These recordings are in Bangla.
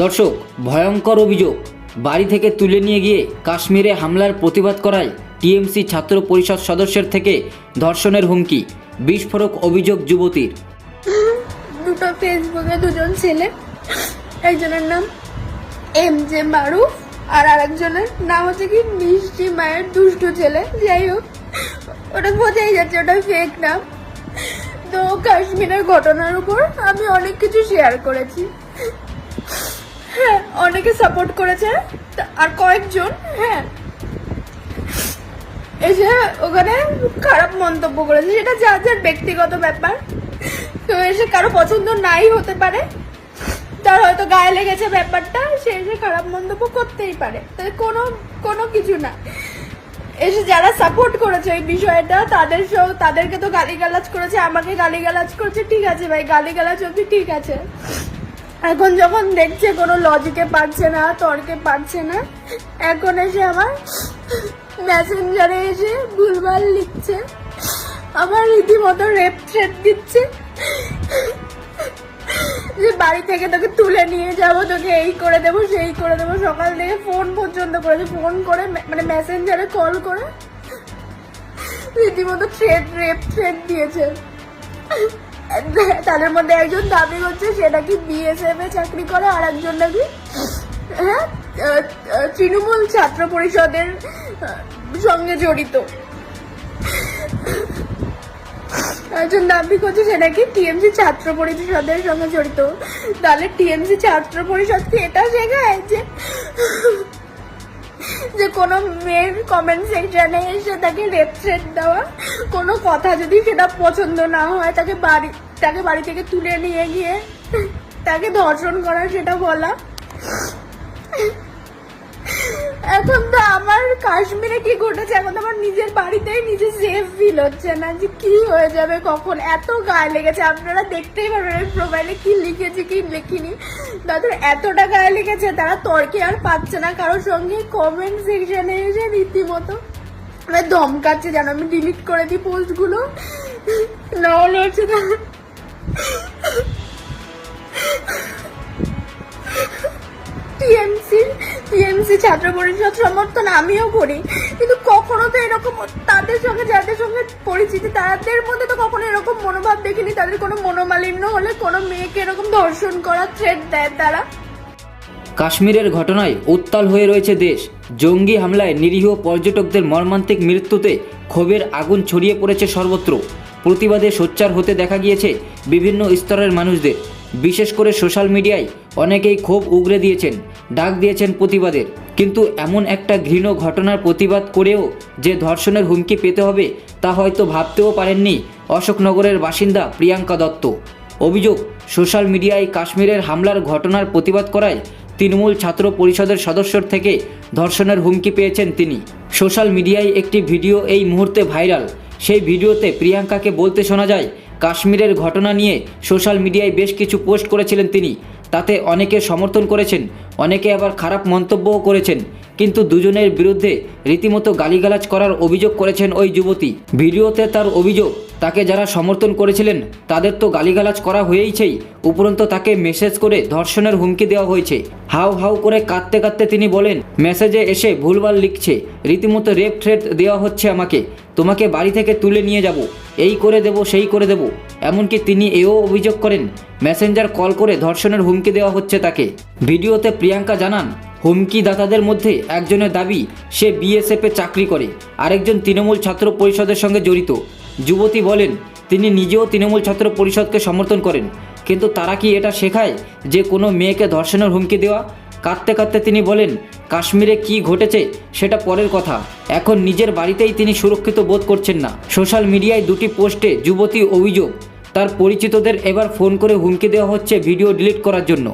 দর্শক, ভয়ঙ্কর অভিযোগ। বাড়ি থেকে তুলে নিয়ে গিয়ে কাশ্মীরে হামলার প্রতিবাদ করায় টিএমসি ছাত্র পরিষদ সদস্যের থেকে ধর্ষণের হুমকি, বিস্ফোরক অভিযোগ যুবতীর। দুটো ফেসবুকে দুজন ছেলে, একজনের নাম এম জে মারুফ আর আরেকজনের নাম হচ্ছে কি মিষ্টি মায়ের দুষ্টু ছেলে। যাই হোক, ওটা বোঝাই যাচ্ছে, ওটা ফেক নাম। তো কাশ্মীরের ঘটনার উপর আমি অনেক কিছু শেয়ার করেছি। হ্যাঁ অনেকে সাপোর্ট করেছে। আর কয়েকজন হ্যাঁ। এসে ওখানে খারাপ মন্তব্য করেছে সেটা যার যার ব্যক্তিগত ব্যাপার। তো এসে কারও পছন্দ নাই হতে পারে, তার হয়তো গায়ে লেগেছে ব্যাপারটা, সে এসে খারাপ মন্তব্য করতেই পারে। কোনো কোনো কিছু না। এসে যারা সাপোর্ট করেছে এই বিষয়টা, তাদের সব, তাদেরকে তো গালিগালাজ করেছে, আমাকে গালিগালাজ করেছে, ঠিক আছে ভাই, গালিগালাজ অব্দি ঠিক আছে। এখন যখন দেখছে কোনো লজিকে পারছে না, তর্কে পারছে না, এখন এসে আমার মেসেঞ্জারে এসে ভুলভাল লিখছে আমার রীতিমতো রেপ থ্রেট দিচ্ছে, যে বাড়ি থেকে তোকে তুলে নিয়ে যাব, তোকে এই করে দেবো, সেই করে দেবো, সকাল থেকে ফোন পর্যন্ত করেছে ফোন করে মানে মেসেঞ্জারে কল করে, রীতিমতো থ্রেট রেপ থ্রেট দিয়েছে। তাদের মধ্যে একজন দাবি করছে সে নাকি বিএসএফ এ চাকরি করে, আর একজন নাকি হ্যাঁ তৃণমূল ছাত্র পরিষদের সঙ্গে জড়িত। একজন দাবি করছে সে নাকি টিএমসি ছাত্র পরিষদের সঙ্গে জড়িত। তাহলে টিএমসি ছাত্র পরিষদ কি এটা শেখায় যে কোনো মেয়ের কমেন্ট সেকশনে এসে তাকে রেপ থ্রেট দেওয়া, কোনো কথা যদি সেটা পছন্দ না হয়, তাকে বাড়ি তাকে বাড়ি থেকে তুলে নিয়ে গিয়ে তাকে ধর্ষণ করা সেটা বলা। এখন তো আমার কাশ্মীরে কি ঘটেছে? এখন আমার নিজের বাড়িতেই নিজে সেফ ফিল হচ্ছে না যে কি হয়ে যাবে, কখন? এত গায়ে লেগেছে। আপনারা দেখতেই পারবেন প্রোফাইলে কি লিখেছি, কি লিখিনি। তাদের এতটা গায়ে লেগেছে, তারা তর্কে আর পাচ্ছে না। কারোর সঙ্গে কমেন্ট সেকশনে এসে রীতিমতো মানে ধমকাচ্ছে, যেন আমি ডিলিট করে দিই পোস্টগুলো না হলে হচ্ছে না। টিএমসি টিএমসি ছাত্র পরিষদ সমর্থন আমিও করি। কিন্তু কখনো তো এরকম তাদের সঙ্গে, যাদের সঙ্গে পরিচিতি, তাদের মধ্যে তো কখনো এরকম মনোভাব দেখিনি। তাদের কোনো মনোমালিন্য হলে কোনো মেয়েকে এরকম ধর্ষণ করার থ্রেট দেয় তারা। কাশ্মীরের ঘটনায় উত্তাল হয়ে রয়েছে দেশ। জঙ্গি হামলায় নিরীহ পর্যটকদের মর্মান্তিক মৃত্যুতে ক্ষোভের আগুন ছড়িয়ে পড়েছে সর্বত্র। প্রতিবাদে সোচ্চার হতে দেখা গিয়েছে বিভিন্ন স্তরের মানুষদের। বিশেষ করে সোশ্যাল মিডিয়ায় অনেকেই ক্ষোভ উগরে দিয়েছেন, ডাক দিয়েছেন প্রতিবাদের। কিন্তু এমন একটা ঘৃণ ঘটনার প্রতিবাদ করেও যে ধর্ষণের হুমকি পেতে হবে, তা হয়তো ভাবতেও পারেননি অশোকনগরের বাসিন্দা প্রিয়াঙ্কা দত্ত। অভিযোগ, সোশ্যাল মিডিয়ায় কাশ্মীরের হামলার ঘটনার প্রতিবাদ করায় তৃণমূল ছাত্র পরিষদের সদস্যর থেকে ধর্ষণের হুমকি পেয়েছেন তিনি। সোশ্যাল মিডিয়ায় একটি ভিডিও এই মুহূর্তে ভাইরাল। সেই ভিডিওতে প্রিয়াঙ্কাকে বলতে শোনা যায়, কাশ্মীরের ঘটনা নিয়ে সোশ্যাল মিডিয়ায় বেশ কিছু পোস্ট করেছিলেন তিনি। তাতে অনেকে সমর্থন করেছেন, অনেকে আবার খারাপ মন্তব্যও করেছেন। কিন্তু দুজনের বিরুদ্ধে রীতিমতো গালিগালাজ করার অভিযোগ করেছেন ওই যুবতী। ভিডিওতে তার অভিযোগ, তাকে যারা সমর্থন করেছিলেন, তাদের তো গালিগালাজ করা হয়েইছেই। উপরন্তু তাকে মেসেজ করে ধর্ষণের হুমকি দেওয়া হয়েছে। হাউ হাউ করে কাঁদতে কাঁদতে তিনি বলেন, মেসেজে এসে ভুলভাল লিখছে। রীতিমতো রেপ থ্রেট দেওয়া হচ্ছে আমাকে। তোমাকে বাড়ি থেকে তুলে নিয়ে যাব। এই করে দেব, সেই করে দেব। এমনকি তিনি এও অভিযোগ করেন, মেসেঞ্জার কল করে ধর্ষণের হুমকি দেওয়া হচ্ছে তাকে। ভিডিওতে প্রিয়াঙ্কা জানান হুমকি দাতাদের মধ্যে একজনের দাবি, সে বিএসএফে চাকরি করে। আরেকজন তৃণমূল ছাত্র পরিষদের সঙ্গে জড়িত। যুবতী বলেন, তিনি নিজেও তৃণমূল ছাত্র পরিষদকে সমর্থন করেন। কিন্তু তারা কি এটা শেখায় যে কোনো মেয়েকে ধর্ষণের হুমকি দেওয়া? কাঁদতে কাঁদতে তিনি বলেন, কাশ্মীরে কি ঘটেছে সেটা পরের কথা। এখন নিজের বাড়িতেই তিনি সুরক্ষিত বোধ করছেন না। সোশ্যাল মিডিয়ায় দুটি পোস্টে যুবতী অভিযোগ। তার পরিচিতদের এবার ফোন করে হুমকি দেওয়া হচ্ছে ভিডিও ডিলিট করার জন্য।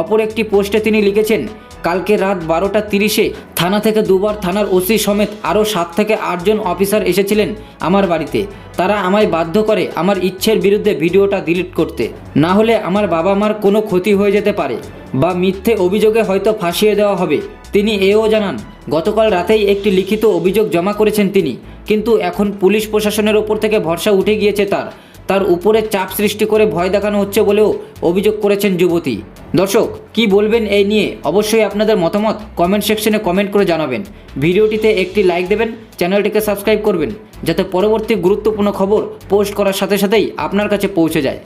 অপর একটি পোস্টে তিনি লিখেছেন, কালকে রাত বারোটা তিরিশে থানা থেকে দুবার থানার ওসি সমেত আরও সাত থেকে আটজন অফিসার এসেছিলেন আমার বাড়িতে। তারা আমায় বাধ্য করে আমার ইচ্ছের বিরুদ্ধে ভিডিওটা ডিলিট করতে। না হলে আমার বাবা মার কোনো ক্ষতি হয়ে যেতে পারে বা মিথ্যে অভিযোগে হয়তো ফাঁসিয়ে দেওয়া হবে। তিনি এও জানান, গতকাল রাতেই একটি লিখিত অভিযোগ জমা করেছেন তিনি, কিন্তু এখন পুলিশ প্রশাসনের ওপর থেকে ভরসা উঠে গিয়েছে তার। তার উপরে চাপ সৃষ্টি করে ভয় দেখানো হচ্ছে বলেও অভিযোগ করেছেন যুবতী। দর্শক, কি বলবেন এই নিয়ে অবশ্যই আপনাদের মতামত কমেন্ট সেকশনে কমেন্ট করে জানাবেন। ভিডিওটিতে একটি লাইক দেবেন, চ্যানেলটিকে সাবস্ক্রাইব করবেন, যাতে পরবর্তী গুরুত্বপূর্ণ খবর পোস্ট করার সাথে সাথেই আপনার কাছে পৌঁছে যায়।